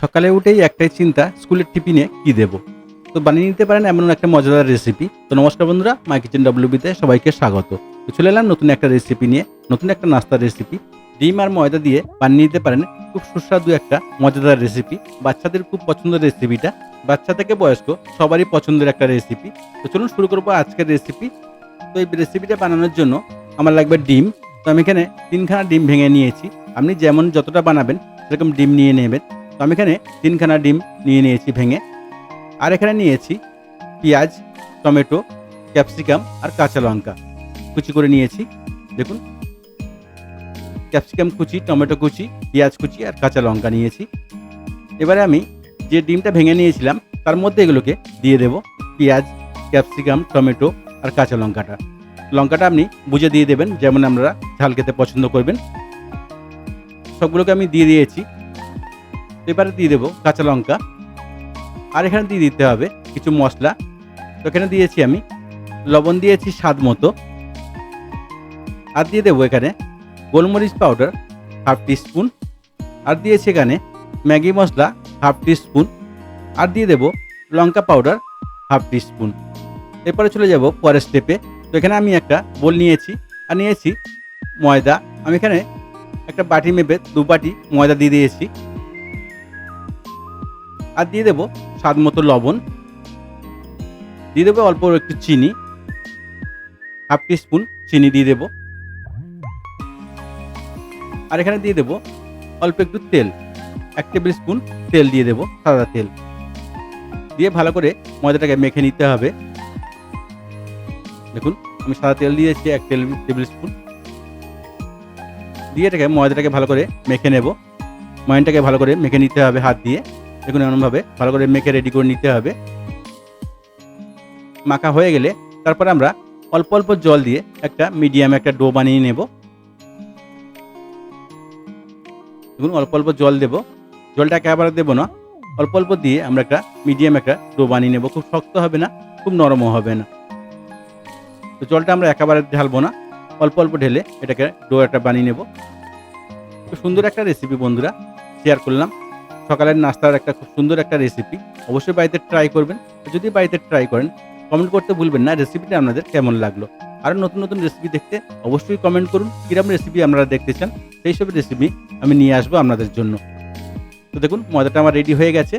সকালে উঠেই একটাই চিন্তা, স্কুলের টিফিনে কি দেব? তো বানিয়ে নিতে পারেন এমন একটা মজাদার রেসিপি তো নমস্কার বন্ধুরা মাই কিচেন ডাব্লিউবিতে সবাইকে স্বাগত। তো চলে এলাম নতুন একটা রেসিপি নিয়ে, নতুন একটা নাস্তার রেসিপি ডিম আর ময়দা দিয়ে বানিয়ে নিতে পারেন খুব সুস্বাদু একটা মজাদার রেসিপি বাচ্চাদের খুব পছন্দের রেসিপিটা বাচ্চা থেকে বয়স্ক সবারই পছন্দের একটা রেসিপি তো চলুন শুরু করব আজকের রেসিপি তো এই রেসিপিটা বানানোর জন্য আমার লাগবে ডিম। তো আমি এখানে তিনখানা ডিম ভেঙে নিয়েছি। আপনি যেমন যতটা বানাবেন, সেরকম ডিম নিয়ে নেবেন। তো আমি এখানে তিনখানা ডিম নিয়ে নিয়েছি ভেঙে। আর এখানে নিয়েছি পেঁয়াজ, টমেটো, ক্যাপসিকাম আর কাঁচা লঙ্কা। কুচি করে নিয়েছি, দেখুন। ক্যাপসিকাম কুচি, টমেটো কুচি, পেঁয়াজ কুচি আর কাঁচা লঙ্কা নিয়েছি। এবারে আমি যে ডিমটা ভেঙে নিয়েছিলাম, তার মধ্যে এগুলোকে দিয়ে দেব পেঁয়াজ, ক্যাপসিকাম, টমেটো আর কাঁচা লঙ্কাটা। লঙ্কাটা আপনি বুঝে দিয়ে দেবেন, যেমন আমরা ঝাল খেতে পছন্দ করবেন। সবগুলোকে আমি দিয়ে দিয়েছি। এবারে দিয়ে দেবো কাঁচা লঙ্কা। আর এখানে দিয়ে দিতে হবে কিছু মশলা। তো এখানে দিয়েছি আমি লবণ দিয়েছি স্বাদ মতো। আর দিয়ে দেবো এখানে গোলমরিচ পাউডার হাফ স্পুন আর দিয়েছি এখানে ম্যাগি মশলা হাফ স্পুন আর দিয়ে দেবো লঙ্কা পাউডার হাফ স্পুন এরপরে চলে যাব পরের স্টেপে। তো এখানে আমি একটা বোল নিয়েছি। আর নিয়েছি ময়দা। আমি এখানে একটা বাটি মেপে দু বাটি ময়দা দিয়ে দিয়েছি। আর দিয়ে দেবো স্বাদ মতো লবণ। দিয়ে দেবো অল্প একটু চিনি, হাফ স্পুন চিনি দিয়ে দেবো। আর এখানে দিয়ে দেবো অল্প একটু তেল, এক টেবিল স্পুন তেল দিয়ে দেবো, সাদা তেল। দিয়ে ভালো করে ময়দাটাকে মেখে নিতে হবে। দেখুন, আমি সাদা তেল দিয়েছি, এক টেবিল স্পুন। দিয়ে এটাকে, ময়দাটাকে ভালো করে মেখে নেব। ময়নটাকে ভালো করে মেখে নিতে হবে হাত দিয়ে। দেখুন এমনভাবে ভালো করে মেখে রেডি করে নিতে হবে। মাখা হয়ে গেলে তারপর আমরা অল্প অল্প জল দিয়ে একটা মিডিয়াম একটা ডো বানিয়ে নেব। দেখুন অল্প অল্প জল দেব। জলটা একেবারে দেবো না। অল্প অল্প দিয়ে আমরা একটা মিডিয়াম একটা ডো বানিয়ে নেব। খুব শক্ত হবে না, খুব নরমও হবে না। তো জলটা আমরা একেবারে ঢালবো না। অল্প অল্প ঢেলে এটাকে ডো একটা বানিয়ে নেব। খুব সুন্দর একটা রেসিপি বন্ধুরা শেয়ার করলাম। সকালের নাস্তার একটা খুব সুন্দর একটা রেসিপি অবশ্যই বাড়িতে ট্রাই করবেন। যদি বাড়িতে ট্রাই করেন কমেন্ট করতে ভুলবেন না রেসিপিটা আপনাদের কেমন লাগল? আর নতুন নতুন রেসিপি দেখতে অবশ্যই কমেন্ট করুন কীরকম রেসিপি আপনারা দেখতে চান, সেই সব রেসিপি আমি নিয়ে আসব আপনাদের জন্য। তো দেখুন, ময়দাটা আমার রেডি হয়ে গেছে।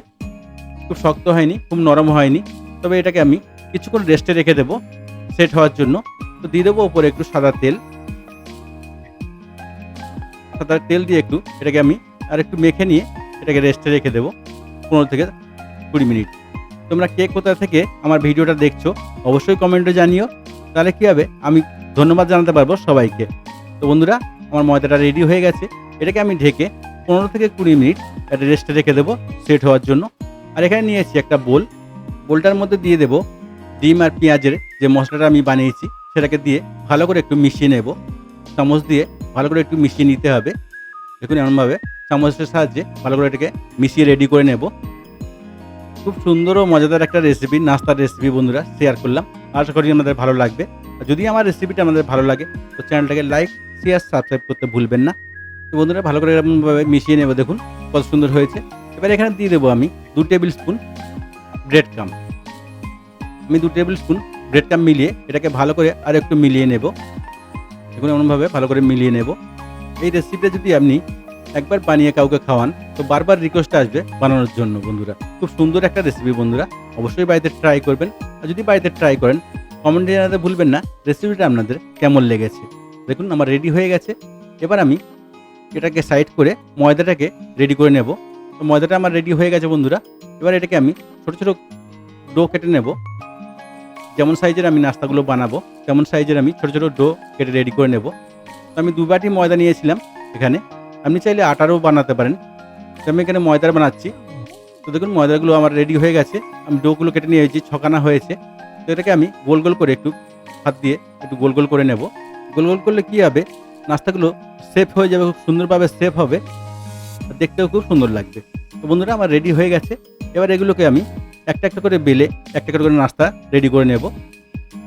খুব শক্ত হয়নি, খুব নরম হয়নি, তবে এটাকে আমি কিছুক্ষণ রেস্টে রেখে দেবো সেট হওয়ার জন্য। তো দিয়ে দেবো ওপরে একটু সাদা তেল। সাদা তেল দিয়ে একটু এটাকে আমি আর একটু মেখে নিয়ে এটাকে রেস্টে রেখে দেবো পনেরো থেকে কুড়ি মিনিট। তোমরা কে কোথা থেকে আমার ভিডিওটা দেখছ, অবশ্যই কমেন্টে জানিও। তাহলে কী হবে? আমি ধন্যবাদ জানাতে পারব সবাইকে। তো বন্ধুরা, আমার ময়দাটা রেডি হয়ে গেছে। এটাকে আমি ঢেকে পনেরো থেকে কুড়ি মিনিট একটা রেস্টে রেখে দেবো সেট হওয়ার জন্য। আর এখানে নিয়েছি একটা বোল। বোলটার মধ্যে দিয়ে দেবো ডিম আর পেঁয়াজের যে মশলাটা আমি বানিয়েছি, সেটাকে দিয়ে ভালো করে একটু মিশিয়ে নেব। চামচ দিয়ে ভালো করে একটু মিশিয়ে নিতে হবে। দেখুন এমনভাবে চামচের সাহায্যে ভালো করে এটাকে মিশিয়ে রেডি করে নেব। খুব সুন্দর ও মজাদার একটা রেসিপি নাস্তার রেসিপি বন্ধুরা শেয়ার করলাম। আশা করি আমাদের ভালো লাগবে। যদি আমার রেসিপিটা আমাদের ভালো লাগে, তো চ্যানেলটাকে লাইক শেয়ার সাবস্ক্রাইব করতে ভুলবেন না। তো বন্ধুরা, ভালো করে এরকমভাবে মিশিয়ে নেব, দেখুন, কত সুন্দর হয়েছে। এবার এখানে দিয়ে দেবো আমি দু টেবিল স্পুন ব্রেড কাম আমি দু টেবিল স্পুন ব্রেড কাম মিলিয়ে এটাকে ভালো করে আর একটু মিলিয়ে নেব। দেখুন, এমনভাবে ভালো করে মিলিয়ে নেব। এই রেসিপিটা যদি আপনি একবার বানিয়ে কাউকে খাওয়ান, তো বারবার রিকোয়েস্ট আসবে বানানোর জন্য বন্ধুরা। খুব সুন্দর একটা রেসিপি বন্ধুরা, অবশ্যই বাড়িতে ট্রাই করবেন। আর যদি বাড়িতে ট্রাই করেন কমেন্টে জানাতে ভুলবেন না রেসিপিটা আপনাদের কেমন লেগেছে? দেখুন, আমার রেডি হয়ে গেছে। এবার আমি এটাকে সাইড করে ময়দাটাকে রেডি করে নেব। তো ময়দাটা আমার রেডি হয়ে গেছে বন্ধুরা। এবার এটাকে আমি ছোটো ছোটো ডো কেটে নেব। যেমন সাইজের আমি নাস্তাগুলো বানাবো, তেমন সাইজের আমি ছোটো ছোটো ডো কেটে রেডি করে নেব। তো আমি দু বাটি ময়দা নিয়েছিলাম এখানে। আপনি চাইলে আটারও বানাতে পারেন। আমি এখানে ময়দার বানাচ্ছি। তো দেখুন, ময়দাগুলো আমার রেডি হয়ে গেছে। আমি ডোগুলো কেটে নিয়েছি ছকানা হয়েছে। তো এটাকে আমি গোল গোল করে একটু হাত দিয়ে একটু গোল গোল করে নেব। গোল গোল করলে কী হবে? নাস্তাগুলো সেফ হয়ে যাবে, খুব সুন্দরভাবে সেফ হবে। দেখতেও খুব সুন্দর লাগবে। তো বন্ধুরা, আমার রেডি হয়ে গেছে। এবার এগুলোকে আমি একটা একটা করে বেলে একটা একটা করে নাস্তা রেডি করে নেব।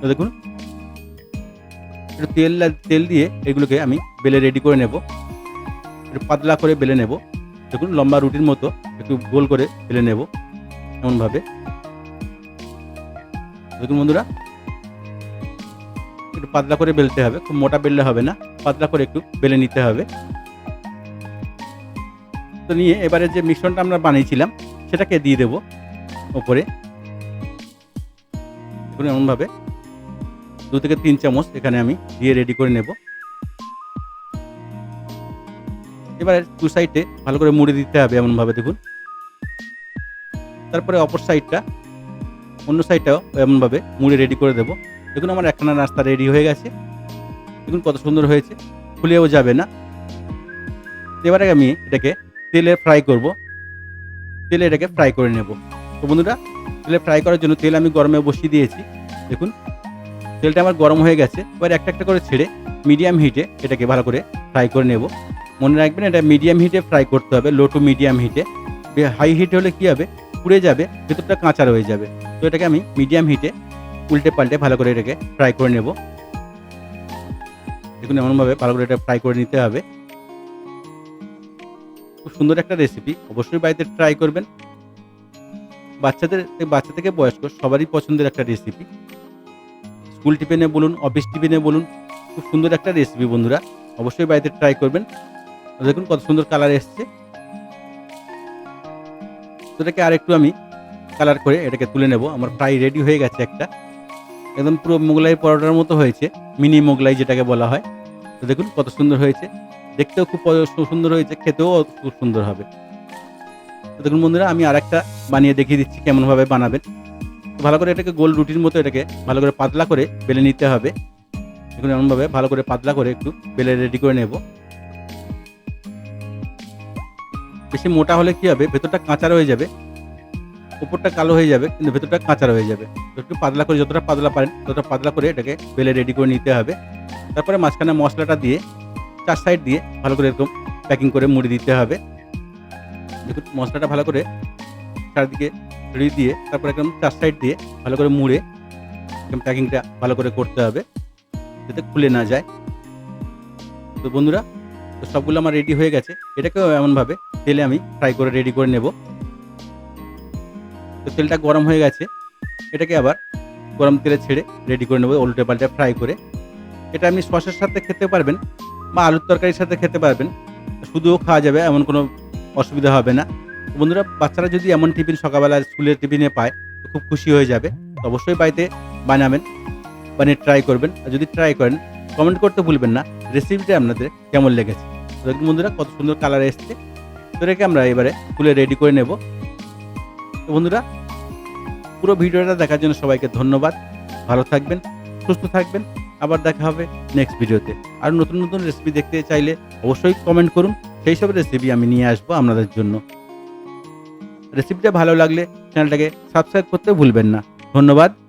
তো দেখুন, একটু তেল তেল দিয়ে এগুলোকে আমি বেলে রেডি করে নেব। একটু পাতলা করে বেলে নেব। দেখুন, লম্বা রুটির মতো একটু গোল করে বেলে নেব এমনভাবে। দেখুন বন্ধুরা, একটু পাতলা করে বেলতে হবে, খুব মোটা বেললে হবে না, পাতলা করে একটু বেলে নিতে হবে। তো নিয়ে এবারে যে মিশ্রণটা আমরা বানিয়েছিলাম, সেটাকে দিয়ে দেব ওপরে। এমনভাবে দু থেকে তিন চামচ এখানে আমি দিয়ে রেডি করে নেব। এবারে দু সাইডে ভালো করে মুড়ে দিতে হবে এমনভাবে, দেখুন। তারপরে অপর সাইডটা অন্য সাইডটাও এমনভাবে মুড়ে রেডি করে দেবো। দেখুন আমার একখানা নাস্তা রেডি হয়ে গেছে। দেখুন কত সুন্দর হয়েছে। খুলেও যাবে না। এবারে আমি এটাকে তেলে ফ্রাই করব। তেলে এটাকে ফ্রাই করে নেব। তো বন্ধুরা, তেলে ফ্রাই করার জন্য তেল আমি গরমে বসিয়ে দিয়েছি। দেখুন, তেলটা আমার গরম হয়ে গেছে। এবার একটা একটা করে ছেড়ে মিডিয়াম হিটে এটাকে ভালো করে ফ্রাই করে নেব। মনে রাখবেন, এটা মিডিয়াম হিটে ফ্রাই করতে হবে লো টু মিডিয়াম হিটে হাই হিট হলে কী হবে? পুড়ে যাবে, ভেতরটা কাঁচা রয়ে যাবে। তো এটাকে আমি মিডিয়াম হিটে উল্টে পাল্টে ভালো করে এটাকে ফ্রাই করে নেব। দেখুন, এমনভাবে ভালো করে এটা ফ্রাই করে নিতে হবে। খুব সুন্দর একটা রেসিপি অবশ্যই বাড়িতে ট্রাই করবেন। বাচ্চাদের, বাচ্চা থেকে বয়স্ক, সবারই পছন্দের একটা রেসিপি স্কুল টিফিনে বলুন অফিস টিফিনে বলুন, খুব সুন্দর একটা রেসিপি বন্ধুরা। অবশ্যই বাড়িতে ট্রাই করবেন। দেখুন কত সুন্দর কালার এসছে। এটাকে আর একটু আমি কালার করে এটাকে তুলে নেব। আমার প্রায় রেডি হয়ে গেছে একটা। একদম পুরো মোগলাই পরোটার মতো হয়েছে। মিনি মোগলাই যেটাকে বলা হয়। তো দেখুন কত সুন্দর হয়েছে। দেখতেও খুব সুন্দর হয়েছে। খেতেও খুব সুন্দর হবে। তো দেখুন বন্ধুরা, আমি আর একটা বানিয়ে দেখিয়ে দিচ্ছি কেমনভাবে বানাবেন। ভালো করে এটাকে গোল রুটির মতো এটাকে ভালো করে পাতলা করে বেলে নিতে হবে। দেখুন এমনভাবে ভালো করে পাতলা করে একটু বেলে রেডি করে নেব। বেশি মোটা হলে কি হবে? ভেতরটা কাঁচা রয়ে যাবে। উপরটা কালো হয়ে যাবে, কিন্তু ভেতরটা কাঁচা হয়ে যাবে। একটু পাতলা করে যতটা পাতলা পারেন, ততটা পাতলা করে এটাকে বেলে রেডি করে নিতে হবে। তারপরে মাঝখানে মশলাটা দিয়ে, চার সাইড দিয়ে ভালো করে এরকম প্যাকিং করে মুড়ে দিতে হবে। দেখুন মশলাটা ভালো করে চারদিকে ছড়িয়ে দিয়ে, তারপরে একদম চার সাইড দিয়ে ভালো করে মুড়ে একদম প্যাকিংটা ভালো করে করতে হবে, যাতে খুলে না যায়। তো বন্ধুরা তো সবগুলো আমার রেডি হয়ে গেছে। এটাকেও এমনভাবে তেলে আমি ফ্রাই করে রেডি করে নেব। তো তেলটা গরম হয়ে গেছে। এটাকে আবার গরম তেলে ছেড়ে রেডি করে নেব, উল্টে পাল্টে ফ্রাই করে। এটা আপনি সসের সাথে খেতে পারবেন বা আলুর তরকারির সাথে খেতে পারবেন। শুধুও খাওয়া যাবে, এমন কোনো অসুবিধা হবে না। বন্ধুরা, বাচ্চারা যদি এমন টিফিন সকালবেলা স্কুলের টিফিনে পায়, তো খুব খুশি হয়ে যাবে। অবশ্যই বাড়িতে বানাবেন, বানিয়ে ট্রাই করবেন। আর যদি ট্রাই করেন কমেন্ট করতে ভুলবেন না। রেসিপিটা আপনাদের কেমন লেগেছে? তো দেখুন বন্ধুরা, কত সুন্দর কালার এসছে। তো এটাকে আমরা এবারে তুলে রেডি করে নেব। তো বন্ধুরা, পুরো ভিডিওটা দেখার জন্য সবাইকে ধন্যবাদ। ভালো থাকবেন, সুস্থ থাকবেন। আবার দেখা হবে নেক্সট ভিডিওতে। আর নতুন নতুন রেসিপি দেখতে চাইলে অবশ্যই কমেন্ট করুন। সেই সব রেসিপি আমি নিয়ে আসব আপনাদের জন্য। রেসিপিটা ভালো লাগলে চ্যানেলটাকে সাবস্ক্রাইব করতে ভুলবেন না। ধন্যবাদ।